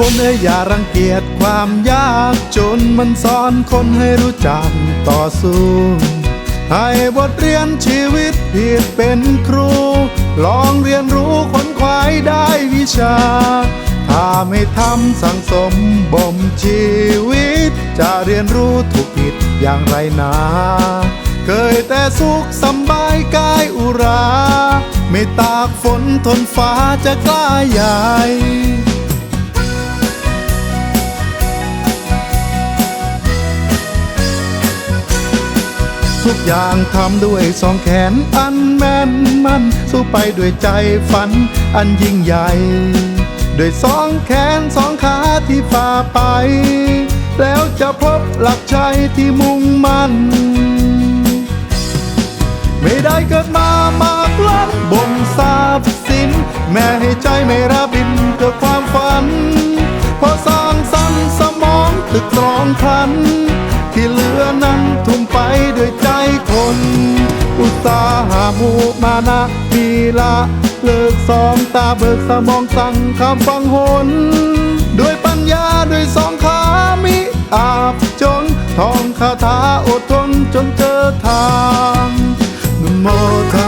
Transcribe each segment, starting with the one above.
คนเอ้ยอย่ารังเกียจความยากจนมันสอนคนให้รู้จักต่อสู้ ให้บทเรียนชีวิตผิดเป็นครู ลองเรียนรู้ค้นควายได้วิชา ถ้าไม่ทำสังสมบ่มชีวิต จะเรียนรู้ถูกผิดอย่างไรนาเคยแต่สุขสบายกายอุรา ไม่ตากฝนทนฟ้าจะกล้าใหญ่ ทุกอย่างทำด้วยสองแขนอันแม่นมันสู้ไปด้วยใจฝันอันยิ่งใหญ่ด้วยสองแขนสองขาที่ฝ่าไป แล้วจะพบหลักใจที่มุ่งมั่น ไม่ได้เกิดมามากล้นบนทราบสิน แม่ให้ใจไม่ระบินเพื่อความฝัน พอสร้างสรรค์สมองตึกตรองพลัน ไปด้วยใจคน อุตสาหามูมานะมีละเลิกสองตาเบิกสมองสั่งคำฟังหน ด้วยปัญญาด้วยสองขามิอาบจนท่องคาถาอดทนจนเจอทางนโมธัม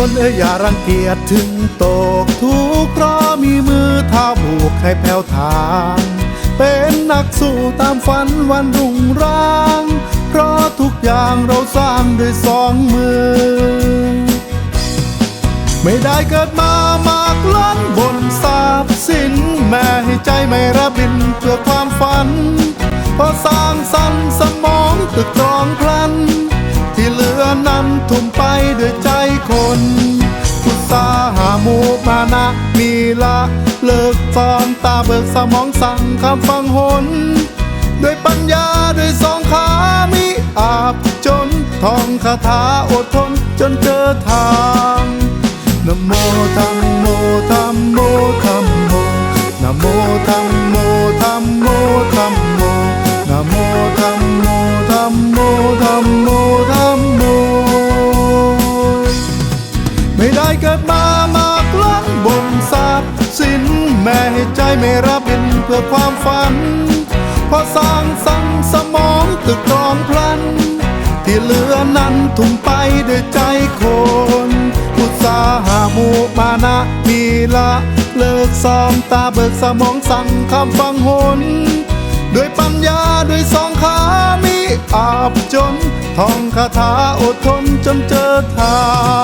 คนเอ้ยอย่ารังเกียจถึงตกทุกข์เพราะมีมือเท้าผูกให้แผ่วทาง เป็นนักสู้ตามฝันวันรุ่งร่าง เพราะทุกอย่างเราสร้างด้วยสองมือ ไม่ได้เกิดมามากล้นบนทราบสิน แม่ให้ใจไม่ระบินเพื่อความฝัน พอสร้างสรรค์ มานะมีละเลิกซ้อนตาเบิกสมองสั่งคำฟังหน ด้วยปัญญาด้วยสองขามิอาบจนท่องคาถาอดทนจนเจอทางนโมธัมโมธัมโมธัมโมนโมธัมโมธัมโมธัมโมนโมธัมโมธัมโมธัมโม ม่ให้ใจไม่รับบินเพื่อความฝัน พอสร้างสรรค์สมองตึกตรองพลัน ที่เหลือนั้นทุ่มไปด้วยใจคนอุตสาหะมูมานะมีละเลิกซ้อมตาเบิกสมองสั่งคำฟังหนด้วยปัญญาด้วยสองขามิอาบจนท่องคาถาอดทนจนเจอทา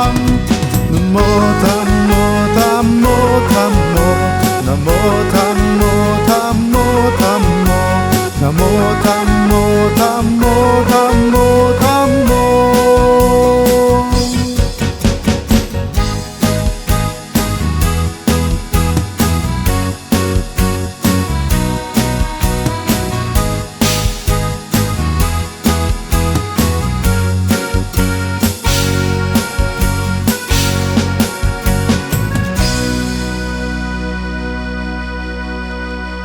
งโมธัมโมโมธัมโมโมธัมโม ธัมโ